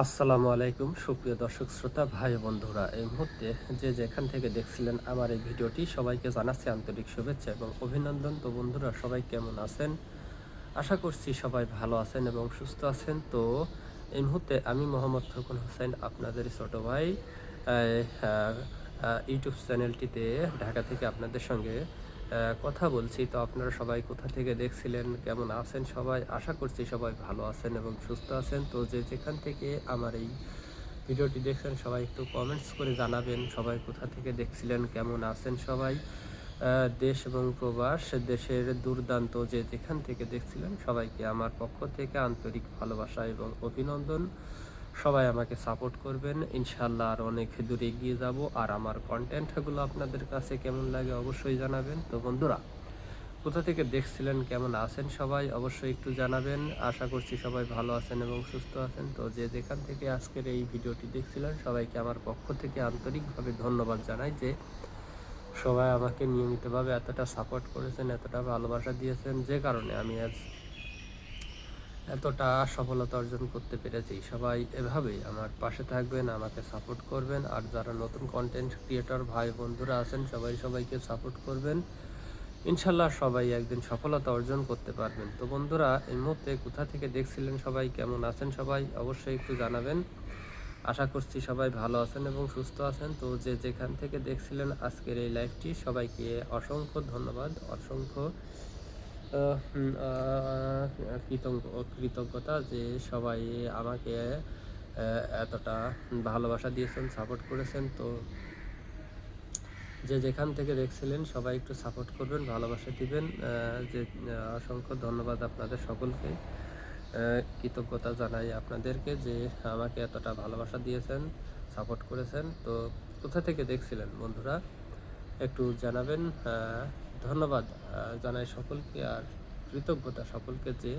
আসসালামু আলাইকুম, সুপ্রিয় দর্শক শ্রোতা, ভাই বন্ধুরা। এই মুহূর্তে যে যেখান থেকে দেখছিলেন আমার এই ভিডিওটি, সবাইকে জানাচ্ছি আন্তরিক শুভেচ্ছা এবং অভিনন্দন। তো বন্ধুরা, সবাই কেমন আছেন? আশা করছি সবাই ভালো আছেন এবং সুস্থ আছেন। তো এই মুহূর্তে আমি মোহাম্মদ ফকুল হোসেন, আপনাদের ছোট ভাই ইউটিউব চ্যানেলটিতে ঢাকা থেকে আপনাদের সঙ্গে কথা বলছি। তো আপনারা সবাই কোথা থেকে দেখছিলেন? কেমন আছেন সবাই? আশা করছি সবাই ভালো আছেন এবং সুস্থ আছেন। তো যে যেখান থেকে আমার এই ভিডিওটি দেখছেন, সবাই একটু কমেন্টস করে জানাবেন সবাই কোথা থেকে দেখছিলেন, কেমন আছেন সবাই। দেশ এবং প্রবাস, দেশের দুর্দান্ত যে যেখান থেকে দেখছিলেন, সবাইকে আমার পক্ষ থেকে আন্তরিক ভালোবাসা এবং অভিনন্দন। সবাই আমাকে সাপোর্ট করবেন। ইনশাল্লাহ আর অনেক দূরে এগিয়ে যাব। আর আমার কন্টেন্টগুলো আপনাদের কাছে কেমন লাগে অবশ্যই জানাবেন। তো বন্ধুরা, কোথা থেকে দেখছিলেন, কেমন আছেন সবাই অবশ্যই একটু জানাবেন। আশা করছি সবাই ভালো আছেন এবং সুস্থ আছেন। তো যে যেখান থেকে আজকের এই ভিডিওটি দেখছিলেন, সবাইকে আমার পক্ষ থেকে আন্তরিকভাবে ধন্যবাদ জানাই যে সবাই আমাকে নিয়মিতভাবে এতটা সাপোর্ট করেছেন, এতটা ভালোবাসা দিয়েছেন। যে কারণে আমি আজ এতটা সফলতা অর্জন করতে পেরেছি। সবাই এভাবেই আমার পাশে থাকবেন, আমাকে সাপোর্ট করবেন, আর যারা নতুন কন্টেন্ট ক্রিয়েটর ভাই, বন্ধুরা আছেন, সবাই সবাইকে সাপোর্ট করবেন। ইনশাল্লাহ সবাই একদিন সফলতা অর্জন করতে পারবেন। তো বন্ধুরা, এই মুহূর্তে কোথা থেকে দেখছিলেন সবাই, কেমন আছেন সবাই, অবশ্যই একটু জানাবেন। আশা করছি সবাই ভালো আছেন এবং সুস্থ আছেন। তো যে যেখান থেকে দেখছিলেন আজকের এই লাইভটি সবাইকে অসংখ্য ধন্যবাদ, অসংখ্য কৃতজ্ঞতা যে সবাই আমাকে এতটা ভালোবাসা দিয়েছেন সাপোর্ট করেছেন। তো যে যেখান থেকে দেখছিলেন, সবাই একটু সাপোর্ট করবেন, ভালোবাসা দিবেন। যে অসংখ্য ধন্যবাদ আপনাদের সকলকে। কৃতজ্ঞতা জানাই আপনাদেরকে যে আমাকে এতটা ভালোবাসা দিয়েছেন সাপোর্ট করেছেন। তো কোথা থেকে দেখছিলেন বন্ধুরা? একটু জানাবেন। ধন্যবাদ জানাই সকলকে আর কৃতজ্ঞতা সকলকে যে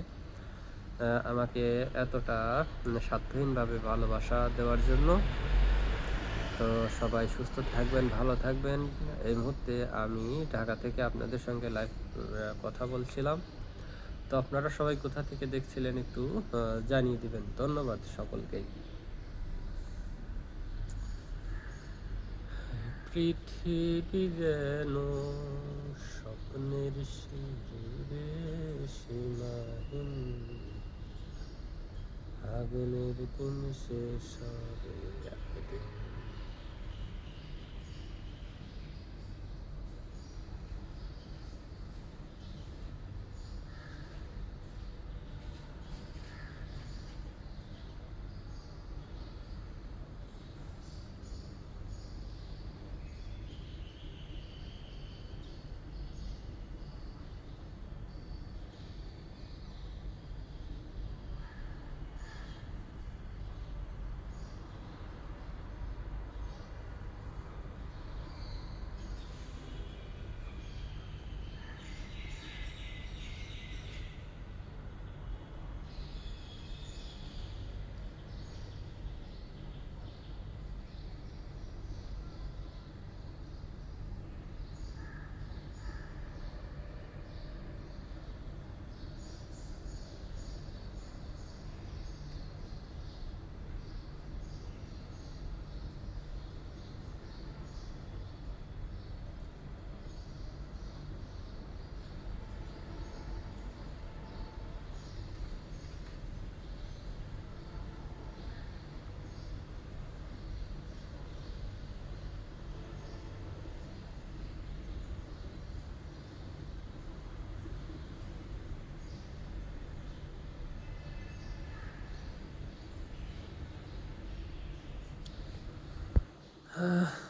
আমাকে এতটা স্বার্থহীনভাবে ভালোবাসা দেওয়ার জন্য। তো সবাই সুস্থ থাকবেন, ভালো থাকবেন। এই মুহূর্তে আমি ঢাকা থেকে আপনাদের সঙ্গে লাইভ কথা বলছিলাম। তো আপনারা সবাই কোথা থেকে দেখছিলেন একটু জানিয়ে দিবেন। ধন্যবাদ সকলকেই। পৃথিবী যেন স্বপ্নের শিরে সীমাহীন। আগুনের দিন হবে একদিন Uh.